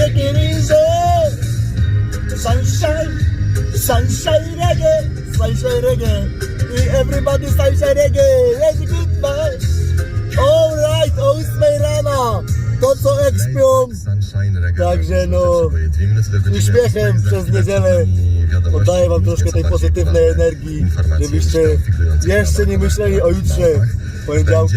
shake it easy. Sunshine, sunshine reggae, sunshine reggae. Everybody sunshine reggae. Let's get back. Alright, o 8 rano. To co ekspią. Także no, uśmiechem przez niedzielę Oddaję wam troszkę tej pozytywnej energii, żebyście jeszcze nie myśleli o jutrze, poniedziałki.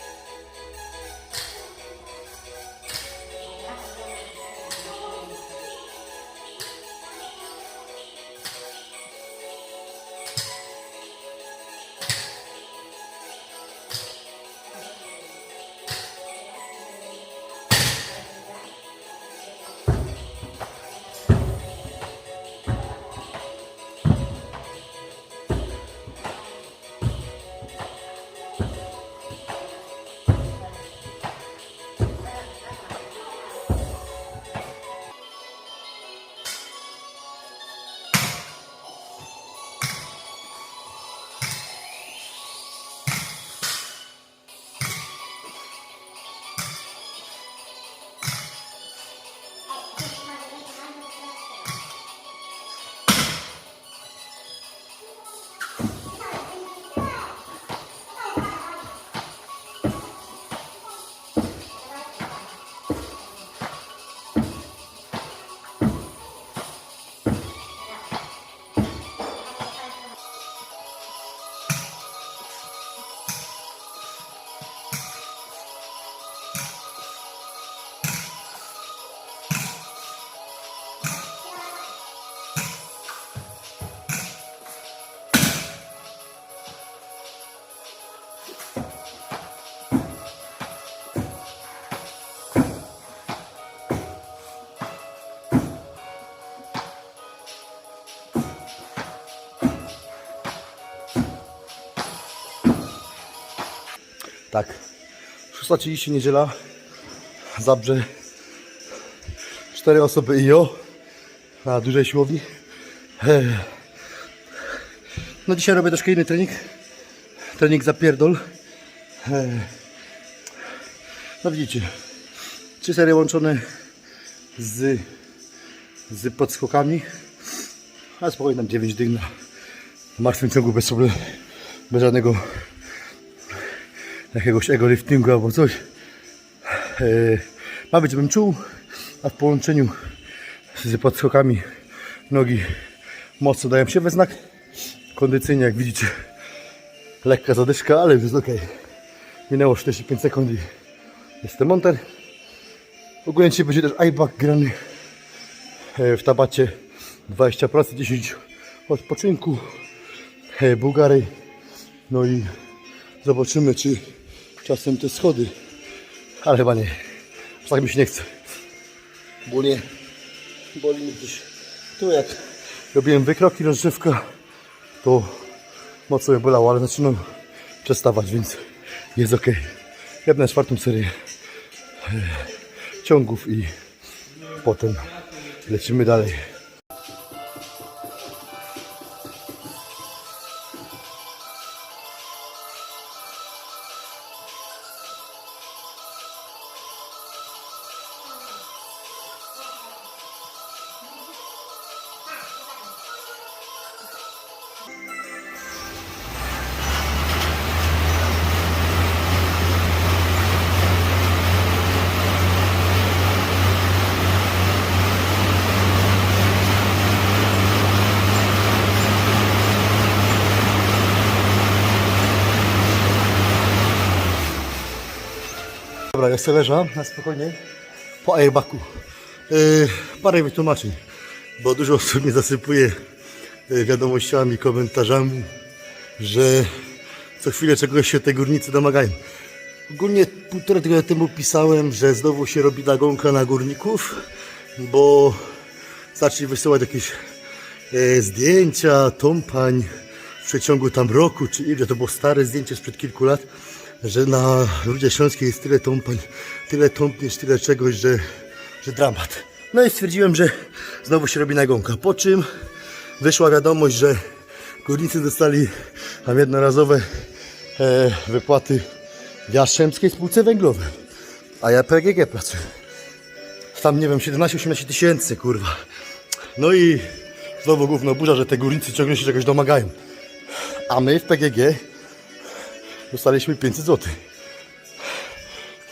Tak. 6.30 niedziela. Zabrze. Cztery osoby i jo. Na dużej siłowni. Ech. No dzisiaj robię troszkę inny trening. Trening zapierdol. Ech. No widzicie. Trzy serie łączone z, z podskokami. A spokojnie tam 9 dych na martwym ciągu bez problemu. Bez żadnego jakiegoś ego liftingu albo coś. E, ma być, żebym czuł, a w połączeniu z podskokami nogi mocno dają się we znak. Kondycyjnie, jak widzicie, lekka zadyszka, ale już jest ok. Minęło 45 sekund i jestem monter. Ogólnie dzisiaj będzie też iBack grany e, w tabacie 20%, 10 odpoczynku, e, Bułgary. No i Zobaczymy, czy czasem te schody. Ale chyba nie. Aż tak mi się nie chce. Bo nie. Boli mnie gdzieś. Tu jak robiłem wykroki rozgrzewka, to mocno mnie bolało, ale zaczynam przestawać, więc jest ok. Jadę na czwartą serię e, ciągów i potem lecimy dalej. Jeszcze leża na spokojnie po airbacku. Yy, parę wytłumaczeń, bo dużo osób mnie zasypuje yy, wiadomościami, komentarzami, że co chwilę czegoś się te górnicy domagają. Ogólnie półtora tygodnia temu pisałem, że znowu się robi nagonka na górników, bo zaczęli wysyłać jakieś e, zdjęcia, tąpań w przeciągu tam roku, czy ile, to było stare zdjęcie sprzed kilku lat, że na Rudzie Śląskiej jest tyle tąpań, tyle tąpniesz, tyle czegoś, że, że dramat. No i stwierdziłem, że znowu się robi nagonka, po czym wyszła wiadomość, że górnicy dostali tam jednorazowe e, wypłaty w Jastrzębskiej Spółce Węglowej, a ja PGG pracuję. Tam nie wiem, 17-18 tysięcy, kurwa. No i znowu gówno burza, że te górnicy ciągle się czegoś domagają. A my w PGG dostaliśmy 500 zł.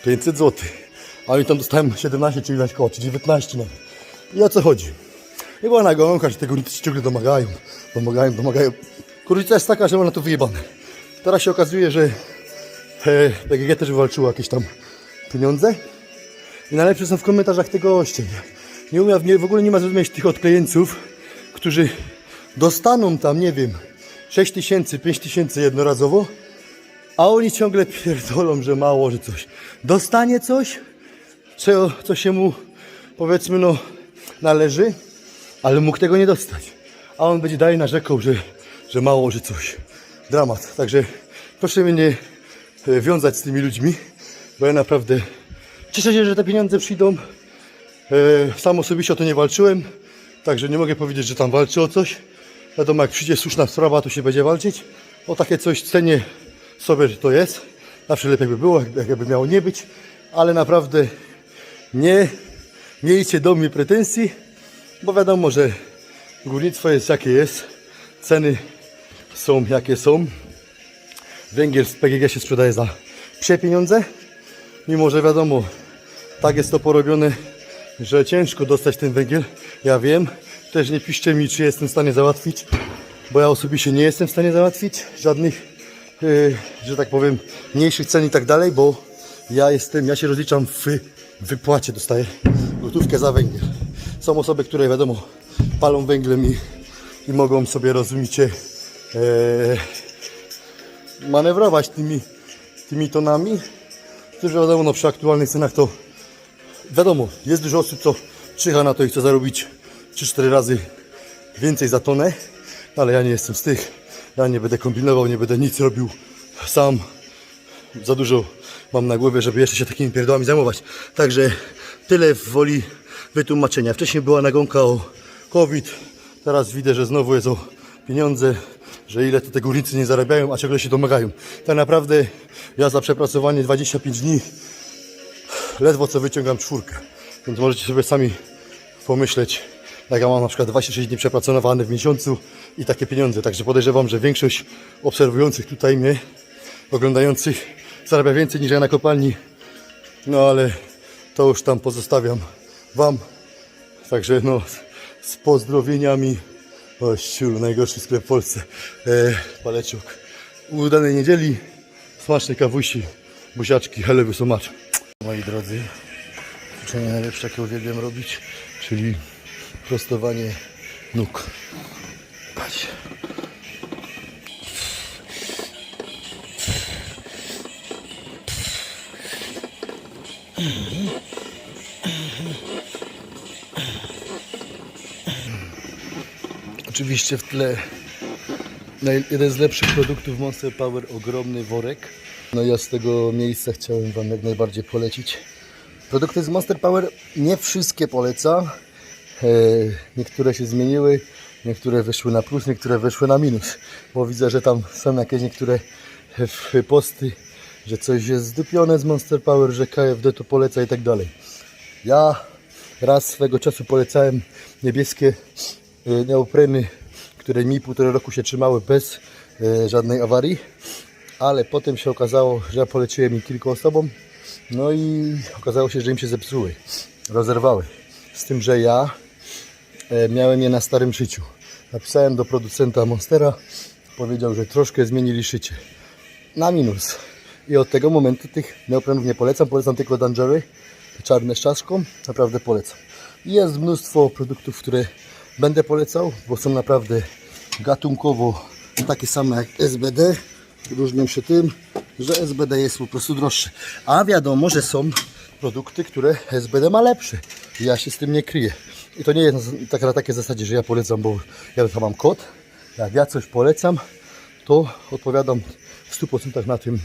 500 zł. A oni tam dostałem 17 czy ileś koło, czy 19 nawet. I o co chodzi? I była nagonka, że te górnicy się ciągle domagają. Domagają, domagają. Kurwica jest taka, że ona to wyjebane. Teraz się okazuje, że e, też wywalczyło jakieś tam pieniądze. I najlepsze są w komentarzach tego goście. Nie umiem, w ogóle nie ma zrozumieć tych odklejeńców, którzy dostaną tam, nie wiem, 6 tysięcy, 5 tysięcy jednorazowo, a oni ciągle pierdolą, że mało, że coś. Dostanie coś, co, co się mu, powiedzmy, no, należy, ale mógł tego nie dostać. A on będzie dalej narzekał, że, że mało, że coś. Dramat. Także proszę mnie nie wiązać z tymi ludźmi, bo ja naprawdę cieszę się, że te pieniądze przyjdą. E, Sam osobiście o to nie walczyłem, także nie mogę powiedzieć, że tam walczy o coś. Wiadomo, jak przyjdzie słuszna sprawa, to się będzie walczyć. O takie coś cenię sobie, że to jest. Zawsze lepiej by było, jak- jakby miało nie być, ale naprawdę nie miejcie do mnie pretensji, bo wiadomo, że górnictwo jest jakie jest, ceny są jakie są. Węgiel z PGG się sprzedaje za psie pieniądze, mimo że wiadomo, tak jest to porobione, że ciężko dostać ten węgiel. Ja wiem, też nie piszcie mi, czy jestem w stanie załatwić, bo ja osobiście nie jestem w stanie załatwić żadnych, że tak powiem, mniejszych cen i tak dalej, bo ja jestem, ja się rozliczam w wypłacie, dostaję gotówkę za węgiel. Są osoby, które wiadomo, palą węglem i, i mogą sobie, rozumiecie, yy, manewrować tymi, tymi tonami. Też wiadomo, no, przy aktualnych cenach to wiadomo, jest dużo osób, co czyha na to i chce zarobić 3-4 razy więcej za tonę, ale ja nie jestem z tych. Ja nie będę kombinował, nie będę nic robił sam. Za dużo mam na głowie, żeby jeszcze się takimi pierdołami zajmować. Także tyle w woli wytłumaczenia. Wcześniej była nagonka o COVID, teraz widzę, że znowu jest o pieniądze, że ile to te górnicy nie zarabiają, a ciągle się domagają. Tak naprawdę ja za przepracowanie 25 dni ledwo co wyciągam czwórkę. Więc możecie sobie sami pomyśleć, jak ja mam na przykład 26 dni przepracowane w miesiącu i takie pieniądze. Także podejrzewam, że większość obserwujących tutaj mnie, oglądających, zarabia więcej niż ja na kopalni. No ale to już tam pozostawiam Wam. Także no, z pozdrowieniami. O, siu, najgorszy sklep w Polsce. E, paleciuk. Udanej niedzieli. Smacznej kawusi, buziaczki, helewy so much. Moi drodzy, ćwiczenie najlepsze, jakie uwielbiam robić, czyli prostowanie nóg. Patrz. Oczywiście w tle jeden z lepszych produktów Monster Power, ogromny worek. No ja z tego miejsca chciałem Wam jak najbardziej polecić. Produkty z Monster Power nie wszystkie poleca. E, niektóre się zmieniły, niektóre wyszły na plus, niektóre wyszły na minus. Bo widzę, że tam są jakieś niektóre posty, że coś jest zdupione z Monster Power, że KFD to poleca i tak dalej. Ja raz swego czasu polecałem niebieskie e, neopreny, które mi półtora roku się trzymały bez e, żadnej awarii, ale potem się okazało, że ja poleciłem im kilku osobom, no i okazało się, że im się zepsuły, rozerwały. Z tym, że ja miałem je na starym szyciu. Napisałem do producenta Monstera, powiedział, że troszkę zmienili szycie. Na minus. I od tego momentu tych neoprenów nie polecam, polecam tylko Dangery, czarne z czaszką, naprawdę polecam. Jest mnóstwo produktów, które będę polecał, bo są naprawdę gatunkowo takie same jak SBD. Różnią się tym, że SBD jest po prostu droższy. A wiadomo, że są produkty, które SBD ma lepsze. Ja się z tym nie kryję. I to nie jest tak na takiej zasadzie, że ja polecam, bo ja tam mam kod. Jak ja coś polecam, to odpowiadam w 100% na tym,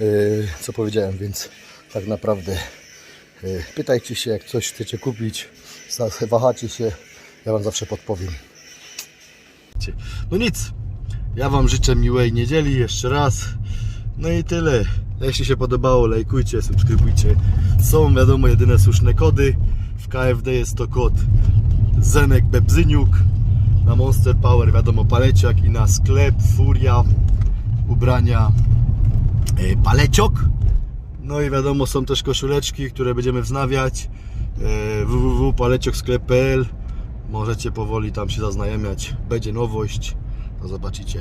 yy, co powiedziałem, więc tak naprawdę yy, pytajcie się, jak coś chcecie kupić, wahacie się, ja Wam zawsze podpowiem. No nic, ja Wam życzę miłej niedzieli jeszcze raz. No i tyle. Jeśli się podobało, lajkujcie, subskrybujcie. Są wiadomo jedyne słuszne kody. KFD jest to kod Zenek Bebzyniuk. Na Monster Power wiadomo paleciak i na sklep Furia ubrania e, paleciok. No i wiadomo są też koszuleczki, które będziemy wznawiać. E, www.paleciok.sklep.pl Możecie powoli tam się zaznajamiać. Będzie nowość. To zobaczycie.